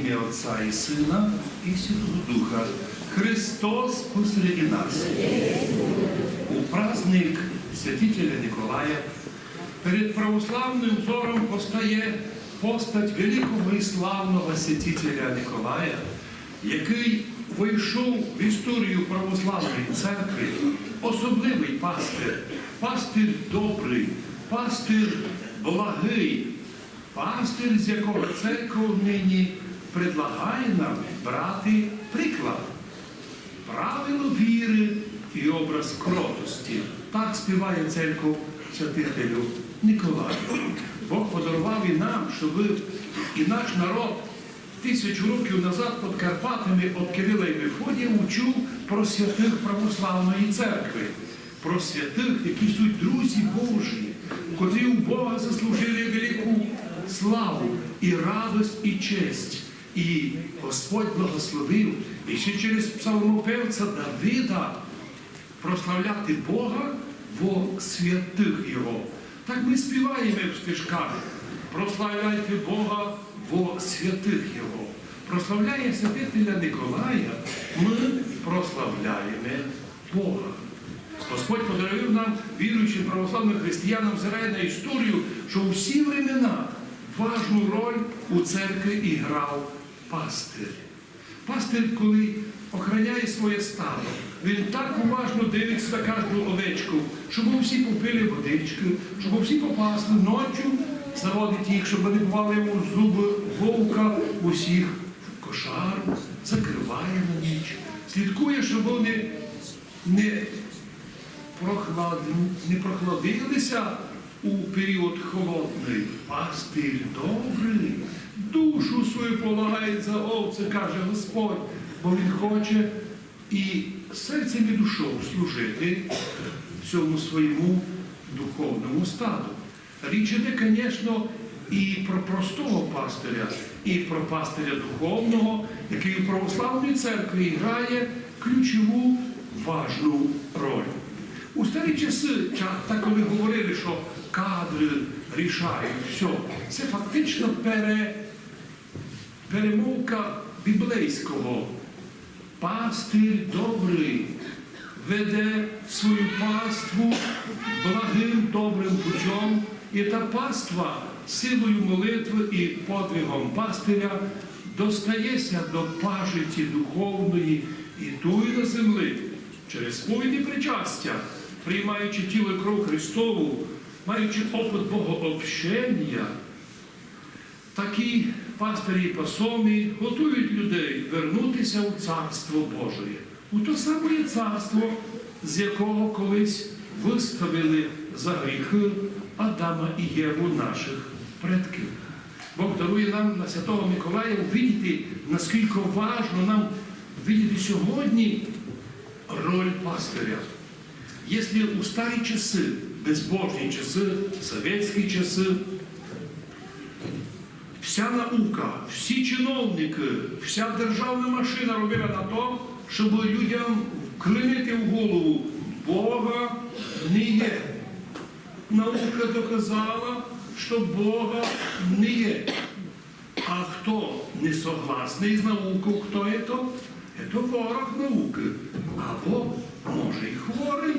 ім'я Отця і Сина і Святого Духа. Христос посреди нас. У праздник святителя Николая перед православним взором постає постать великого і славного святителя Николая, який вийшов в історію православної церкви, особливий пастир, пастир добрий, пастир благий, пастир, з якого церква нині предлагає нам брати приклад правило віри і образ кротості. Так співає церков святителю Николаю. Бог подарував і нам, щоб і наш народ тисячу років назад під Карпатами від Кирила і Мефодія учув про святих православної церкви, про святих, які суть друзі Божі, котрі у Бога заслужили велику славу і радость, і честь. І Господь благословив і ще через псалмопевця Давида прославляти Бога во святих Його. Так ми співаємо в стежках. Прославляйте Бога во святих Його. Прославляє святителя Николая, ми прославляємо Бога. Господь подарував нам, віруючим православним християнам, взирає на історію, що у всі времена важну роль у церкві іграв пастир. Пастир, коли охороняє своє стадо, він так уважно дивиться на кожну овечку, щоб всі попили водички, щоб всі попасли ночі, заводить їх, щоб вони бували у зуби вовка, усіх в кошару, закриває на ніч, слідкує, щоб вони не не прохладилися у період холодний. Пастир добрий, душу свою полагає за овце, каже Господь, бо Він хоче і серцем і душою служити цьому своєму духовному стаду. Річ іде, звісно, і про простого пастиря, і про пастиря духовного, який у православній церкві грає ключову важну роль. У старі часи, ча- так коли говорили, що кадри рішають все, це фактично пере, перемовка біблейського. Пастир добрий веде свою паству благим добрим путем, і та паства силою молитви і подвигом пастиря достається до пажиті духовної і туї на землі через сповіді причастя, приймаючи тіло кров Христову, маючи опит Богообщення, такі пастирі і пасомі готують людей вернутися у Царство Божє, у то саме царство, з якого колись виставили за гріхи Адама і Єву наших предків. Бог дарує нам на Святого Миколая увидіти, наскільки важно нам видіти сьогодні роль пастиря. Якщо у старі часи, безбожні часи, совєтські часи, вся наука, всі чиновники, вся державна машина робила на то, щоб людям вклинити в голову Бога не є. Наука доказала, що Бога не є. А хто не согласний з наукою, хто є то? Це ворог науки. Або, може, і хворий.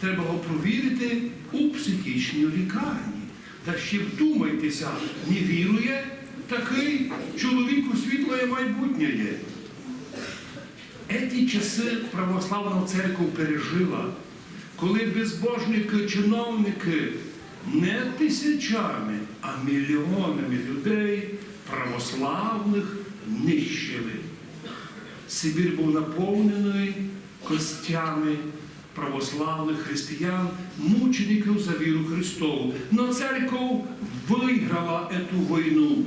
Треба його провірити у психічній лікарні. Та ще вдумайтеся, не вірує, такий чоловік у світле майбутнє є. Еті часи православна церква пережила, коли безбожники, чиновники не тисячами, а мільйонами людей православних нищили. Сибір був наповнений костями православних християн, мучеників за віру Христову. Но церква виграла цю війну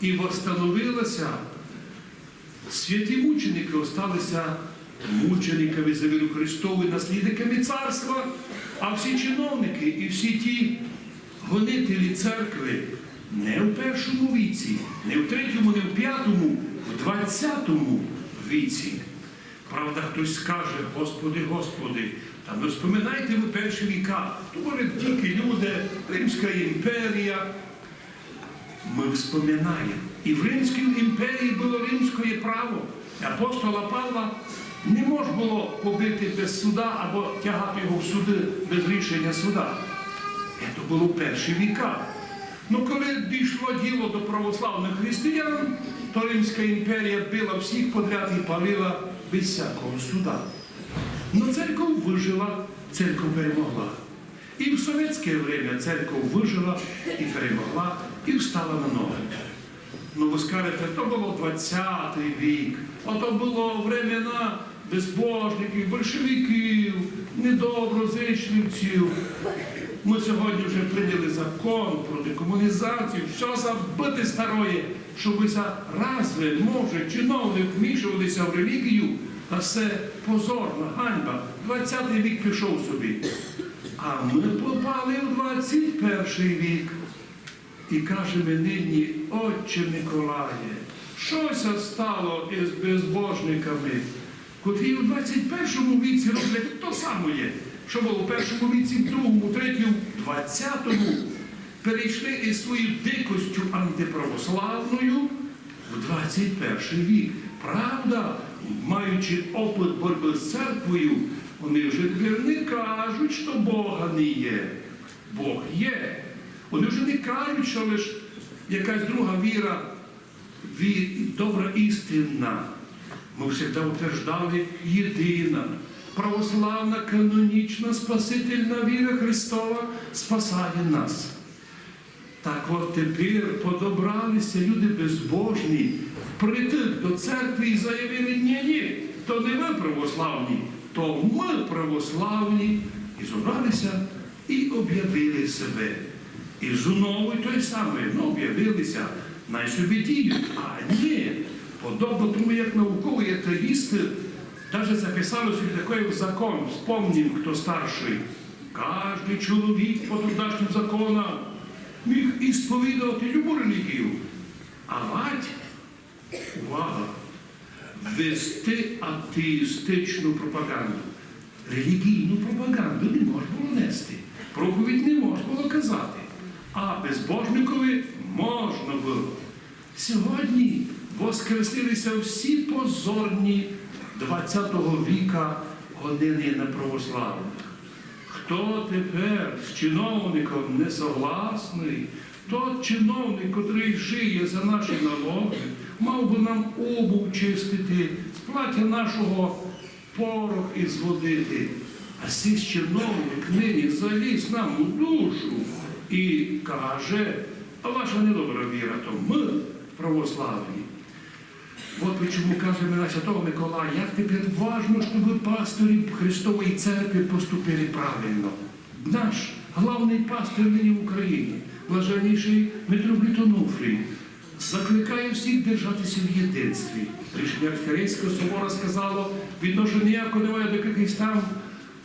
і восстановилася. Святі мученики осталися мучениками за віру Христову, наслідниками царства, а всі чиновники і всі ті гонителі церкви не в першому віці, не в третьому, не в п'ятому, в двадцятому віці. Правда, хтось скаже, Господи, Господи, та не споминайте ви перші віка, то може тільки люди, Римська імперія. Ми вспоминаємо. І в Римській імперії було римське право. Апостола Павла не можна було побити без суда або тягати його в суди без рішення суда. Це було перші віка. Ну, коли дійшло діло до православних християн, то Римська імперія била всіх подряд і палила без всякого суда. Но церковь вижила, церковь перемогла. І в совєтське время церковь вижила і перемогла, і встала на ноги. Ну, ви скажете, то було 20 вік, а то було времена безбожників, большевиків, недоброзичливців. Ми сьогодні вже прийняли закон проти комунізації, все забити старої, щоб за разве може чиновник вмішувалися в релігію, а все позорна ганьба. 20-й вік пішов собі. А ми попали в 21 вік. І кажемо нині, Отче Миколає, щось стало із безбожниками, котрі у 21 віці роблять то саме, що було в першому віці, в другому, третьому, в 20-му, перейшли із своєю дикостю антиправославною в 21 вік. Правда, маючи опит боротьби з церквою, вони вже не кажуть, що Бога не є. Бог є. Вони вже не кажуть, що лише якась друга віра ві- добра істинна. Ми завжди утверждали єдина, православна, канонічна, спасительна віра Христова спасає нас. Так от тепер подобралися люди безбожні, притик до церкви і заявили, ні, ні, то не ви православні, то ми православні. І зібралися і об'явили себе. І знову той самий, ну об'явилися, собі діють. А ні, подобно тому, як наукові атеїсти, навіть записали собі такий закон, вспомнім, хто старший. Кожний чоловік по трудашнім законам міг ісповідувати любу релігію. А мать, увага, вести атеїстичну пропаганду. Релігійну пропаганду не можна було нести. Проповідь не можна було казати. А безбожникові можна було. Сьогодні воскресилися всі позорні 20 віка години на православних. Хто тепер з чиновником не согласний, тот чиновник, котрий жиє за наші налоги, мав би нам обув чистити, плаття нашого порох і зводити. А сей чиновник нині заліз нам у душу і каже, а ваша недобра віра, то ми православні. Вот почему кажем на Святого Миколая, як тепер важно, щоб пастирі Христової церкви поступили правильно. Наш главний пастир нині в Україні, блаженніший митрополит Онуфрій, закликає всіх держатися в єдинстві. Рішення Архірейського собора сказало, відношення ніякого немає до якихось там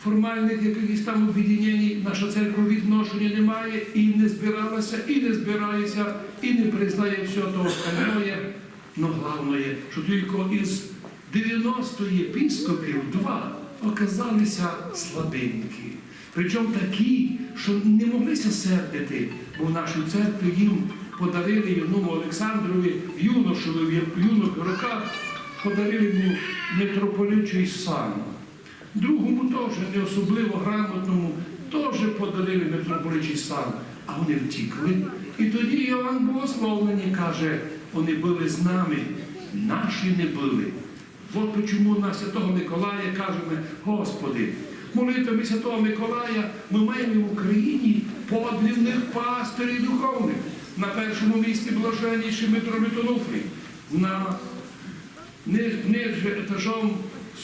формальних якихось там об'єднань, наша церква відношення немає і не збиралася, і не збирається, і не признає всього того остальное. Но головне, що тільки із 90 єпископів два оказалися слабенькі. Причому такі, що не моглися сердити, бо в нашій церкві їм подарили юному Олександрові в юношові, в юних роках подарили йому митрополичий сан. Другому теж не особливо грамотному теж подарили митрополичий сан, а вони втікли. І тоді Іоанн Богословлені каже, вони були з нами, наші не були. От чому на Святого Миколая кажемо, Господи, молитвами Святого Миколая ми маємо в Україні подлинних пастирів духовних. На першому місці блаженніший митромит Онуфрій, на ни- етажом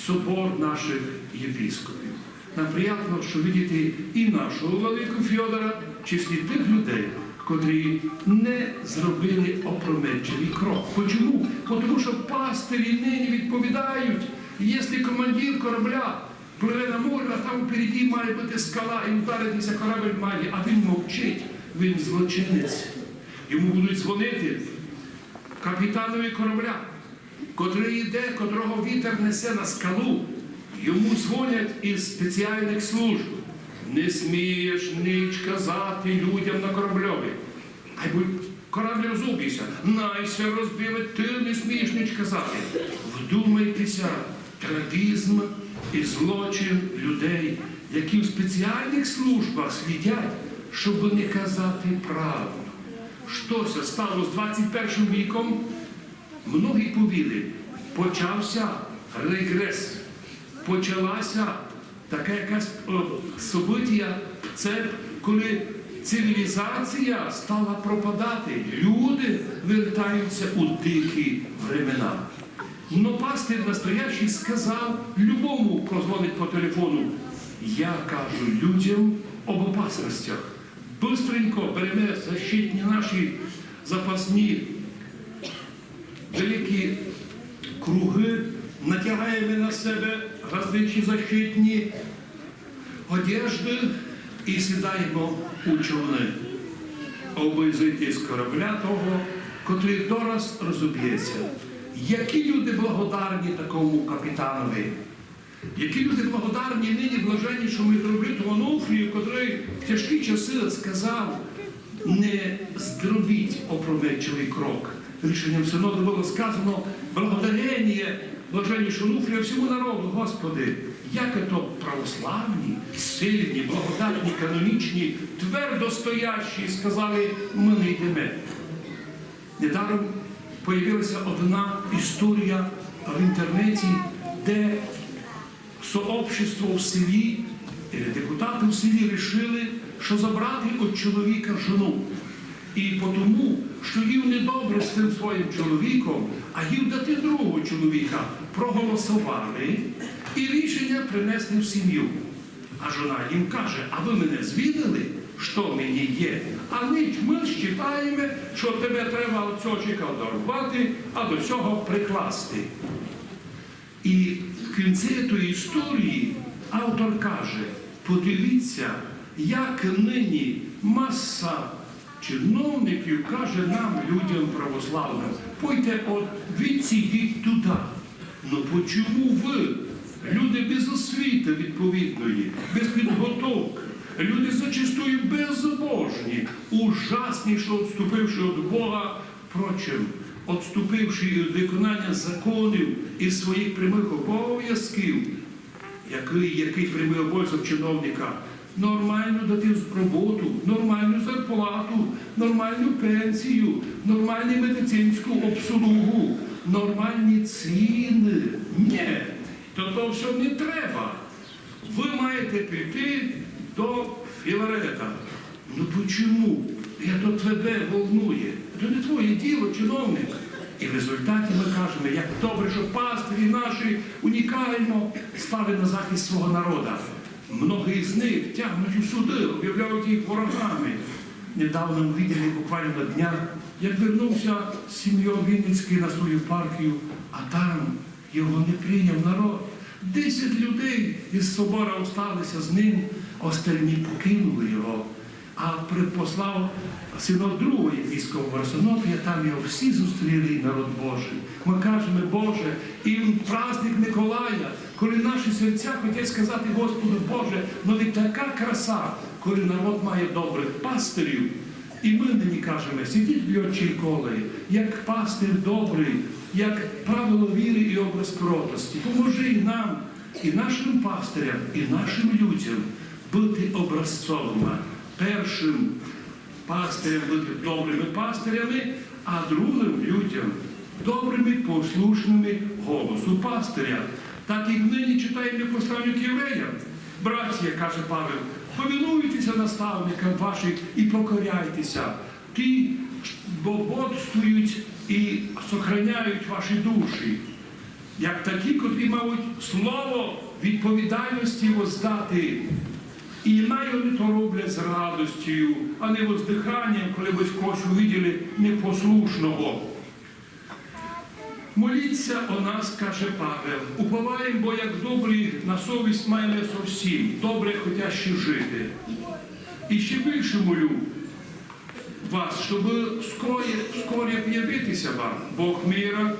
собор наших єпископів. Нам приємно, що видіти і нашого великого Фьодора, в числі тих людей, котрі не зробили опрометчивий крок. Чому? Тому що пастирі нині відповідають, якщо командир корабля пливе на море, а там впереді має бути скала і вдаритися корабель має, а він мовчить, він злочинець. Йому будуть дзвонити капітанові корабля, котрий йде, котрого вітер несе на скалу, йому дзвонять із спеціальних служб. Не смієш ніч казати людям на корабльові. Хай будь корабль розубійся, найся розбили, ти не смієш ніч казати. Вдумайтеся, трагізм і злочин людей, які в спеціальних службах слідять, щоб не казати правду. Щося стало з 21 віком, Многі повіли, почався регрес, почалася така якась о, событія, це коли цивілізація стала пропадати, люди вертаються у дикі времена. Но пастир настоящий сказав любому, хто дзвонить по телефону, я кажу людям об опасностях. Бистренько беремо защитні наші запасні великі натягаємо на себе различні защитні одежди і сідаємо у човни, зайти з корабля того, котрий дораз розуб'ється. Які люди благодарні такому капітанові? Які люди благодарні нині блаженнішому митрополиту Онуфрію, котрий в тяжкі часи сказав, не зробіть опрометчивий крок. Рішенням синоду було сказано благодарення блаженнішому Онуфрію всьому народу, Господи, як то православні, сильні, благодатні, канонічні, твердо стоящі, сказали, ми не йдемо. Недаром появилася одна історія в інтернеті, де сообщество в селі, е, депутати в селі вирішили, що забрати від чоловіка жену. І тому, що їв недобре з тим своїм чоловіком, а їв дати другого чоловіка, проголосували і рішення принесли в сім'ю. А жона їм каже, а ви мене звідали, що мені є? А ніч ми вважаємо, що тебе треба чоловіка дарувати, а до цього прикласти. І в кінці тої історії автор каже: подивіться, як нині маса чиновників каже нам, людям православним, пойте от відці йдіть туди. Ну почому ви, люди без освіти відповідної, без підготовки, люди зачастую безбожні, ужасні, що відступивши від Бога, прочим, відступивши від виконання законів і своїх прямих обов'язків, який, який прямий обов'язок чиновника, нормальну дати роботу, нормальну зарплату, нормальну пенсію, нормальну медицинську обслугу, нормальні ціни. Ні, то то все не треба. Ви маєте піти до Філарета. Ну почему? Я то тебе волнує. Це не твоє діло, чиновник. І в результаті ми кажемо, як добре, що пастирі наші унікально стали на захист свого народу. Многі з них тягнуть у суди, об'являють їх ворогами. Недавно ми виділи буквально на як вернувся з сім'єю Вінницький на свою партію, а там його не прийняв народ. Десять людей із собора осталися з ним, остальні покинули його. А припослав синод другої військового Арсенофія, там його всі зустріли народ Божий. Ми кажемо, Боже, і праздник Миколая, коли наші серця хотять сказати Господу Боже, ну від така краса, коли народ має добрих пастирів. І ми нині кажемо, сидіть в льотчій колеї, як пастир добрий, як правило віри і образ кротості. Поможи і нам, і нашим пастирям, і нашим людям бути образцовими. Першим пастирям бути добрими пастирями, а другим людям добрими, послушними голосу пастиря. Так і нині читаємо посланню євреям. Браття, каже Павел, повинуйтеся наставникам ваших і покоряйтеся. Ті бо бодствують і сохраняють ваші душі, як такі, котрі мають слово відповідальності воздати. І най вони то роблять з радостю, а не воздиханням, коли ви когось увиділи непослушного. Моліться о нас, каже Павел. Уповаємо, бо як добрі на совість маємо зовсім, добре хотящі жити. І ще більше молю вас, щоб скорі, скорі об'явитися вам, Бог міра,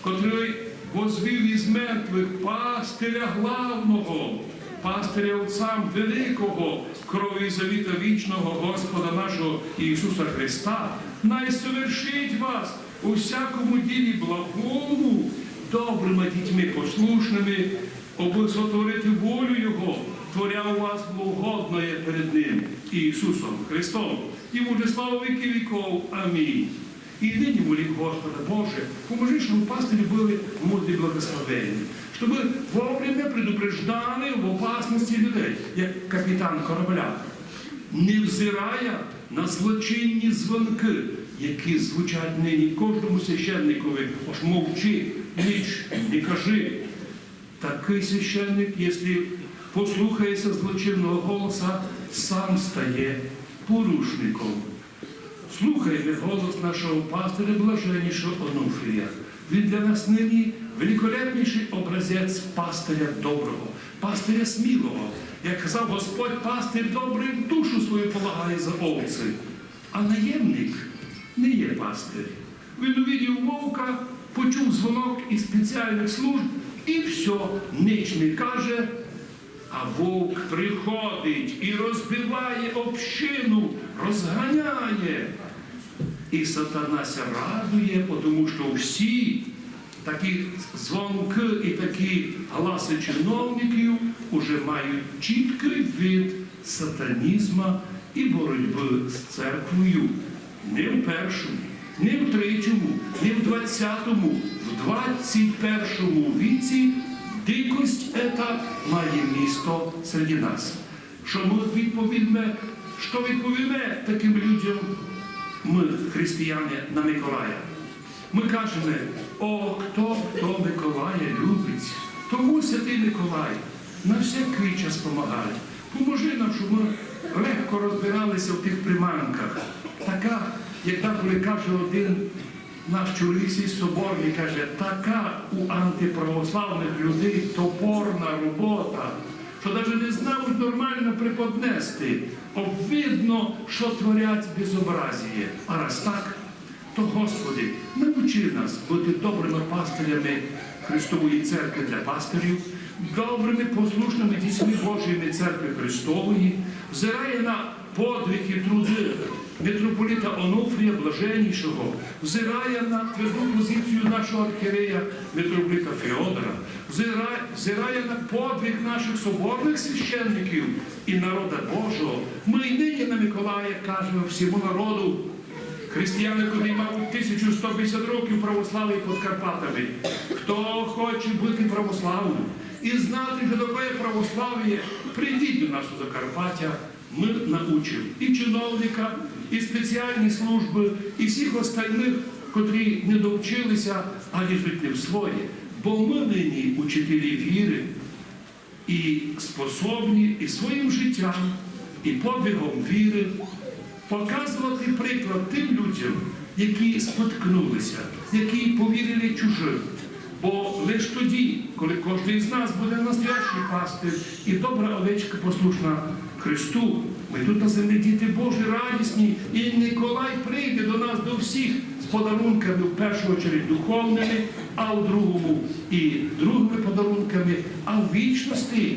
котрий возвів із мертвих пастиря главного, пастиря Отцам Великого, крові завіта вічного Господа нашого Ісуса Христа, най совершить вас у всякому ділі благому, добрими дітьми послушними, обосотворити волю Його, творя у вас благодное перед Ним, Ісусом Христом. Йому же слава віки віков. Амінь. І нині молім Господа Боже, поможи, щоб пастирі були мудрі благословенні, щоб вовремя предупреждали в опасності людей, як капітан корабля, не взирая на злочинні дзвонки, які звучать нині кожному священникові, аж мовчи, ніч, не кажи. Такий священник, якщо послухається злочинного голоса, сам стає порушником. Слухайте голос нашого пастиря блаженнішого Онуфрія. Він для нас нині великолепніший образець пастиря доброго, пастиря смілого. Як казав Господь, пастир добрий душу свою полагає за овці. А наємник не є пастир. Він увидів вовка, почув дзвонок із спеціальних служб і все, ніч не каже, а вовк приходить і розбиває общину, розганяє. І сатана радує, тому що всі такі дзвонки і такі гласи чиновників уже мають чіткий вид сатанізма і боротьби з церквою. Не в першому, не в третьому, не в двадцятому, в двадцять першому віці дикость ета має місто серед нас. Що ми відповіме, що відповіме таким людям ми, християни, на Миколая. Ми кажемо, о, хто хто Миколая любить, тому святий Миколай на всякий час помагає. Поможи нам, щоб ми легко розбиралися в тих приманках. Така, як деколи каже один наш чоловік соборний, каже, така у антиправославних людей топорна робота, що навіть не знають нормально преподнести. Обвидно, що творять безобразіє. А раз так, то Господи, навчи нас бути добрими пастирями Христової церкви для пастирів, добрими послушними дітьми Божої церкви Христової, взирає на подвиг і труди митрополіта Онуфрія Блаженнішого, взирає на тверду позицію нашого архірея митрополіта Феодора, взирає, взирає на подвиг наших соборних священників і народа Божого. Ми й нині на Миколая кажемо всьому народу. Християни, коли мабуть 1150 років православ'я під Карпатами. Хто хоче бути православним і знати, що таке православ'я, прийдіть до у Закарпаття. Ми научимо і чиновника, і спеціальні служби, і всіх остальних, котрі не довчилися, а ліжуть не в своє. Бо ми нині учителі віри і способні і своїм життям, і подвигом віри показувати приклад тим людям, які споткнулися, які повірили чужим. Бо лише тоді, коли кожен з нас буде настоящий пастир і добра овечка послушна Христу, ми тут на землі діти Божі радісні, і Николай прийде до нас до всіх з подарунками, в першу чергу духовними, а в другому і другими подарунками, а в вічності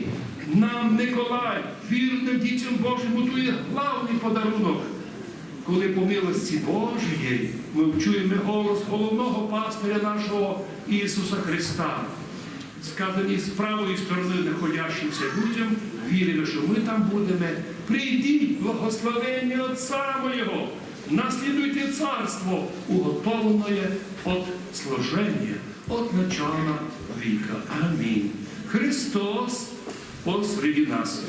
нам Николай, вірним дітям Божим, готує главний подарунок. Коли по милості Божої ми чуємо голос головного пастиря нашого Ісуса Христа, сказані з правої сторони находящимся людям, віримо, що ми там будемо. Прийдіть, благословення Отця Моєго, наслідуйте царство, уготовлене от служення, от начала віка. Амінь. Христос посреди нас.